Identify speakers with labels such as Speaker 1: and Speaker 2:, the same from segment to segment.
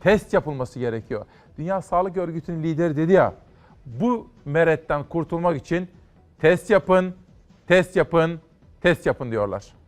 Speaker 1: test yapılması gerekiyor. Dünya Sağlık Örgütü'nün lideri dedi ya, bu meretten kurtulmak için test yapın, test yapın, test yapın diyorlar.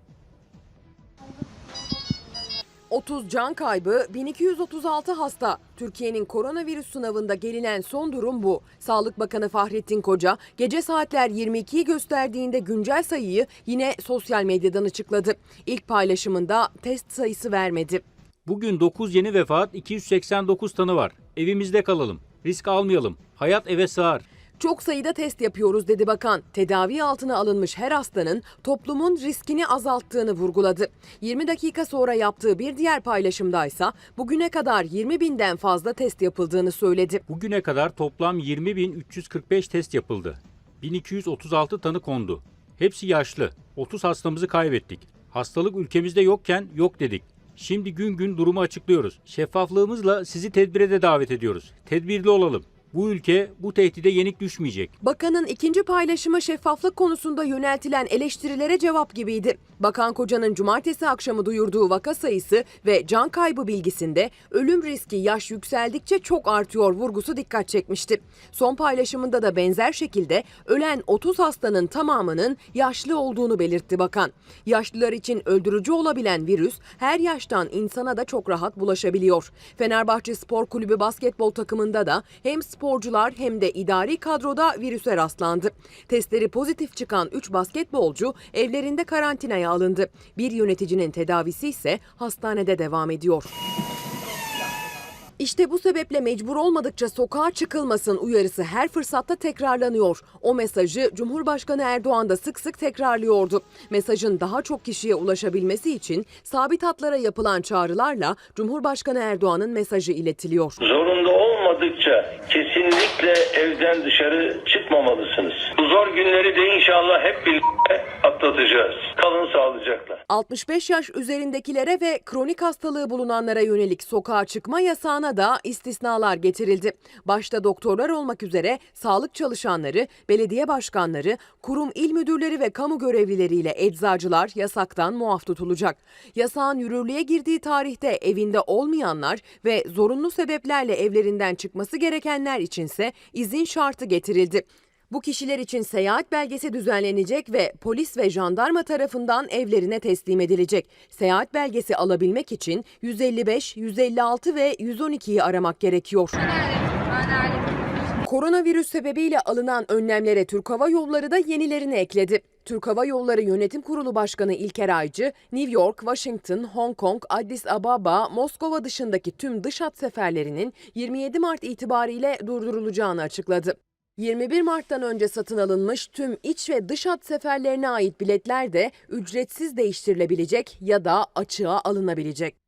Speaker 2: 30 can kaybı, 1236 hasta. Türkiye'nin koronavirüs sınavında gelinen son durum bu. Sağlık Bakanı Fahrettin Koca, gece saatler 22'yi gösterdiğinde güncel sayıyı yine sosyal medyadan açıkladı. İlk paylaşımında test sayısı vermedi.
Speaker 3: Bugün 9 yeni vefat, 289 tanı var. Evimizde kalalım. Risk almayalım. Hayat eve sığar.
Speaker 2: Çok sayıda test yapıyoruz dedi bakan. Tedavi altına alınmış her hastanın toplumun riskini azalttığını vurguladı. 20 dakika sonra yaptığı bir diğer paylaşımdaysa bugüne kadar 20 binden fazla test yapıldığını söyledi.
Speaker 3: Bugüne kadar toplam 20.345 test yapıldı. 1236 tanı kondu. Hepsi yaşlı. 30 hastamızı kaybettik. Hastalık ülkemizde yokken yok dedik. Şimdi gün gün durumu açıklıyoruz. Şeffaflığımızla sizi tedbire de davet ediyoruz. Tedbirli olalım. Bu ülke bu tehdide yenik düşmeyecek.
Speaker 2: Bakanın ikinci paylaşımı şeffaflık konusunda yöneltilen eleştirilere cevap gibiydi. Bakan Koca'nın cumartesi akşamı duyurduğu vaka sayısı ve can kaybı bilgisinde ölüm riski yaş yükseldikçe çok artıyor vurgusu dikkat çekmişti. Son paylaşımında da benzer şekilde ölen 30 hastanın tamamının yaşlı olduğunu belirtti bakan. Yaşlılar için öldürücü olabilen virüs her yaştan insana da çok rahat bulaşabiliyor. Fenerbahçe Spor Kulübü basketbol takımında da hem sporcular hem de idari kadroda virüse rastlandı. Testleri pozitif çıkan 3 basketbolcu evlerinde karantinaya alındı. Bir yöneticinin tedavisi ise hastanede devam ediyor. İşte bu sebeple mecbur olmadıkça sokağa çıkılmasın uyarısı her fırsatta tekrarlanıyor. O mesajı Cumhurbaşkanı Erdoğan da sık sık tekrarlıyordu. Mesajın daha çok kişiye ulaşabilmesi için sabit hatlara yapılan çağrılarla Cumhurbaşkanı Erdoğan'ın mesajı iletiliyor.
Speaker 4: Zorunda olmadıkça kesinlikle evden dışarı çıkmamalısınız. Bu zor günleri de inşallah hep birlikte atlatacağız. Kalın sağlıcakla.
Speaker 2: 65 yaş üzerindekilere ve kronik hastalığı bulunanlara yönelik sokağa çıkma yasağına da istisnalar getirildi. Başta doktorlar olmak üzere sağlık çalışanları, belediye başkanları, kurum il müdürleri ve kamu görevlileriyle eczacılar yasaktan muaf tutulacak. Yasağın yürürlüğe girdiği tarihte evinde olmayanlar ve zorunlu sebeplerle evlerinden çıkması gerekenler içinse izin şartı getirildi. Bu kişiler için seyahat belgesi düzenlenecek ve polis ve jandarma tarafından evlerine teslim edilecek. Seyahat belgesi alabilmek için 155, 156 ve 112'yi aramak gerekiyor. Koronavirüs sebebiyle alınan önlemlere Türk Hava Yolları da yenilerini ekledi. Türk Hava Yolları Yönetim Kurulu Başkanı İlker Aycı, New York, Washington, Hong Kong, Addis Ababa, Moskova dışındaki tüm dış hat seferlerinin 27 Mart itibariyle durdurulacağını açıkladı. 21 Mart'tan önce satın alınmış tüm iç ve dış hat seferlerine ait biletler de ücretsiz değiştirilebilecek ya da açığa alınabilecek.